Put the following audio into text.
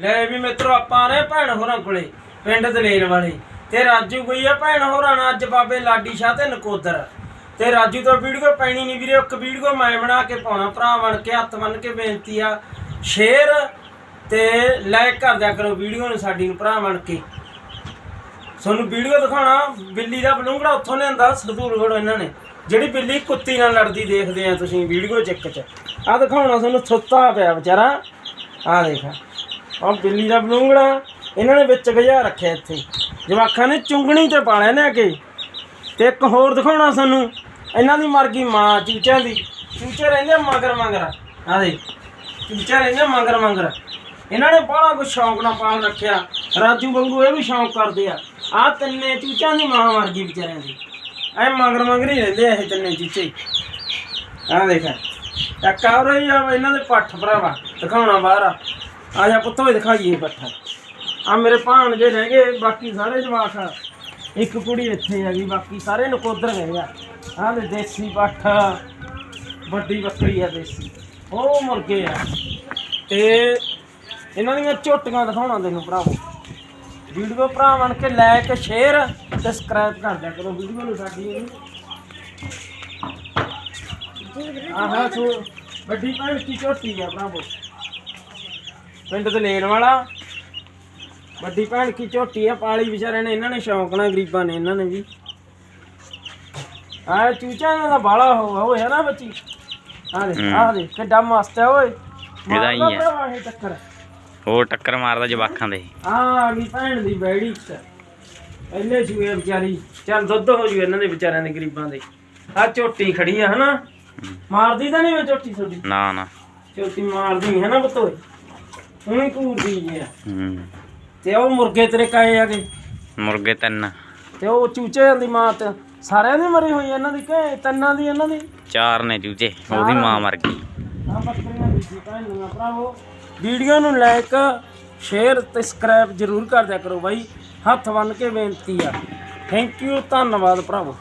ਲੈ ਵੀ ਮਿੱਤਰੋ, ਆਪਾਂ ਨੇ ਭੈਣ ਹੋਰਾਂ ਕੋਲੇ, ਪਿੰਡ ਦਲੇਰ ਵਾਲੇ। ਤੇ ਰਾਜੂ ਗਈ ਆ ਭੈਣ ਹੋਰਾਂ ਨਾਲ, ਅੱਜ ਬਾਬੇ ਲਾਡੀ ਸ਼ਾਹ ਤੇ ਨਕੋਦਰ। ਤੇ ਰਾਜੂ ਤੋਂ ਵੀਡੀਓ ਪੈਣੀ ਨਹੀਂ ਵੀਰੇ, ਇੱਕ ਵੀਡੀਓ ਮੈਂ ਬਣਾ ਕੇ ਪਾਉਣਾ, ਭਰਾ ਬਣ ਕੇ, ਹੱਥ ਬੰਨ ਕੇ ਬੇਨਤੀ ਆ। ਸ਼ੇਅਰ ਤੇ ਲਾਈਕ ਕਰ ਦਿਆ ਕਰੋ ਵੀਡੀਓ ਨੂੰ ਸਾਡੀ ਨੂੰ, ਭਰਾ ਬਣ ਕੇ। ਤੁਹਾਨੂੰ ਵੀਡੀਓ ਦਿਖਾਉਣਾ, ਬਿੱਲੀ ਦਾ ਬਲੂੰਗੜਾ ਉੱਥੋਂ ਲਿਆਂਦਾ ਸਰਦੂਲਗੜ੍ਹ ਇਹਨਾਂ ਨੇ। ਜਿਹੜੀ ਬਿੱਲੀ ਕੁੱਤੀ ਨਾਲ ਲੜਦੀ ਦੇਖਦੇ ਆ ਤੁਸੀਂ ਵੀਡੀਓ ਚ ਇੱਕ ਚ। ਆ ਦਿਖਾਉਣਾ ਤੁਹਾਨੂੰ, ਸੁੱਤਾ ਪਿਆ ਵਿਚਾਰਾ। ਆ ਦੇਖਾ। ਆ ਬਿੱਲੀ ਦਾ ਬਲੂੰਗੜਾ, ਇਹਨਾਂ ਨੇ ਵਿੱਚ ਗਜਾ ਰੱਖਿਆ ਇੱਥੇ। ਜਵਾਖਾਂ ਨੇ ਚੁੰਗਣੀ ਤੇ ਪਾਲਿਆ ਨੇ ਅੱਗੇ ਤੇ ਇੱਕ ਹੋਰ ਦਿਖਾਉਣਾ ਸਾਨੂੰ, ਇਹਨਾਂ ਦੀ ਮਰ ਮਾਂ ਚੂਚਿਆਂ ਦੀ। ਚੂਚੇ ਰਹਿੰਦੇ ਆ ਮਗਰ ਮਗਰ। ਆ ਦੇ ਚੂਚੇ ਰਹਿੰਦੇ ਮਗਰ ਮਗਰ। ਇਹਨਾਂ ਨੇ ਬੜਾ ਕੁਝ ਸ਼ੌਂਕ ਨਾਲ ਪਾਲ ਰੱਖਿਆ। ਰਾਜੂ ਵਾਂਗੂ ਇਹ ਵੀ ਸ਼ੌਂਕ ਕਰਦੇ ਆ। ਆ ਤਿੰਨੇ ਚੂਚਿਆਂ ਦੀ ਮਾਂ ਮਰ ਗਈ ਵਿਚਾਰਿਆਂ ਦੀ। ਐ ਮਗਰ ਮਗਰ ਹੀ ਰਹਿੰਦੇ ਆ ਇਹ ਤਿੰਨੇ ਚੂਚੇ। ਆ ਦੇਖ, ਇੱਕ ਆ ਰਹੀ ਆ, ਇਹਨਾਂ ਦੇ ਪੱਠ ਭਰਾਵਾ, ਦਿਖਾਉਣਾ ਬਾਹਰ ਆ। ਆ ਜਾ ਪੁੱਤੋ ਦਿਖਾਈਏ ਪੱਠਾ ਆ ਮੇਰੇ ਭਾਣਜੇ ਰਹਿ ਗਏ ਬਾਕੀ ਸਾਰੇ ਜਵਾਕ ਆ ਇੱਕ ਕੁੜੀ ਇੱਥੇ ਹੈਗੀ ਬਾਕੀ ਸਾਰੇ ਨਕੋਦਰ ਗਏ ਆ ਆਹ ਦੇ ਦੇਸੀ ਪੱਠ ਵੱਡੀ ਬੱਕਰੀ ਆ ਦੇਸੀ ਉਹ ਮੁਰਗੇ ਆ ਤੇ ਇਹਨਾਂ ਦੀਆਂ ਝੋਟੀਆਂ ਦਿਖਾਉਣਾ ਤੈਨੂੰ ਭਰਾਵੋ ਵੀਡੀਓ ਭਰਾ ਬਣ ਕੇ ਲਾਈਕ ਸ਼ੇਅਰ ਸਬਸਕ੍ਰਾਈਬ ਕਰ ਦਿਆ ਕਰੋ ਵੀਡੀਓ ਨੂੰ ਸਾਡੀ ਨੂੰ ਆਹਾ ਸੋ ਵੱਡੀ ਭਾਈ ਦੀ ਝੋਟੀ ਆ ਭਰਾਵੋ ਪਿੰਡ ਦੇ ਲੈਣ ਵਾਲਾ। ਵੱਡੀ ਭੈਣ ਕੀ ਝੋਟੀ ਆ ਪਾਲੀ ਵਿਚਾਰਿਆਂ ਨੇ ਇਹਨਾਂ ਨੇ ਸ਼ੌਂਕ ਨਾਲ ਗਰੀਬਾਂ ਨੇ ਇਹਨਾਂ ਨੇ ਵੀ। ਆ ਚੂਚਾ ਇਹਨਾਂ ਦਾ ਬਾਲਾ ਹੋਇਆ ਹੋਇਆ ਨਾ ਬੱਚੀ। ਆ ਦੇ ਆ ਦੇ ਕਿੱਡਾ ਮਸਤ ਹੈ ਓਏ। ਇਹਦਾ ਹੀ ਹੈ। ਟੱਕਰ। ਟੱਕਰ ਮਾਰਦਾ ਜਵਾਖਾਂ ਦੇ। ਆ ਗਈ ਭੈਣ ਦੀ ਬੈੜੀ। ਚ ਪਹਿਲੇ ਸੂਏ ਵਿਚਾਰੀ। ਚੱਲ ਦੁੱਧ ਹੋ ਜੂ ਇਹਨਾਂ ਦੇ ਵਿਚਾਰਿਆਂ ਦੇ ਗਰੀਬਾਂ ਦੇ। ਆ ਝੋਟੀ ਖੜੀ ਆ ਹਨਾ। ਮਾਰਦੀ ਤਾਂ ਨਹੀਂ ਉਹ ਝੋਟੀ ਤੁਹਾਡੀ। ਨਾ ਨਾ। ਝੋਟੀ ਮਾਰਦੀ ਹੈ ਨਾ ਬਤੋਏ ਉਹਨੇ ਘੂਰਦੀ ਜੀ ਹੂੰ। ਤੇ ਉਹ ਮੁਰਗੇ ਤੇਰੇ ਕਾਏ ਆਗੇ ਮੁਰਗੇ ਤਿੰਨ। ਤੇ ਉਹ ਚੂਚਿਆਂ ਦੀ ਮਾਂ ਤੇ ਸਾਰਿਆਂ ਦੀ ਮਰੀ ਹੋਈ ਇਹਨਾਂ ਦੀ ਕਿ ਤਿੰਨਾਂ ਦੀ ਇਹਨਾਂ ਦੀ? ਚਾਰ ਨੇ ਚੂਚੇ ਉਹਦੀ ਮਾਂ ਮਰ ਗਈ। ਆ ਬੱਕਰੀਆਂ ਦੀ ਸੀ ਭੈਣ ਨੂੰ ਭਰਾਵੋ ਵੀਡੀਓ ਨੂੰ ਲਾਈਕ ਸ਼ੇਅਰ ਤੇ ਸਬਸਕ੍ਰਾਈਬ ਜ਼ਰੂਰ ਕਰ ਦਿਆ ਕਰੋ ਬਾਈ। ਹੱਥ ਬੰਨ ਕੇ ਬੇਨਤੀ ਆ। ਥੈਂਕ ਯੂ ਧੰਨਵਾਦ ਭਰਾਵੋ।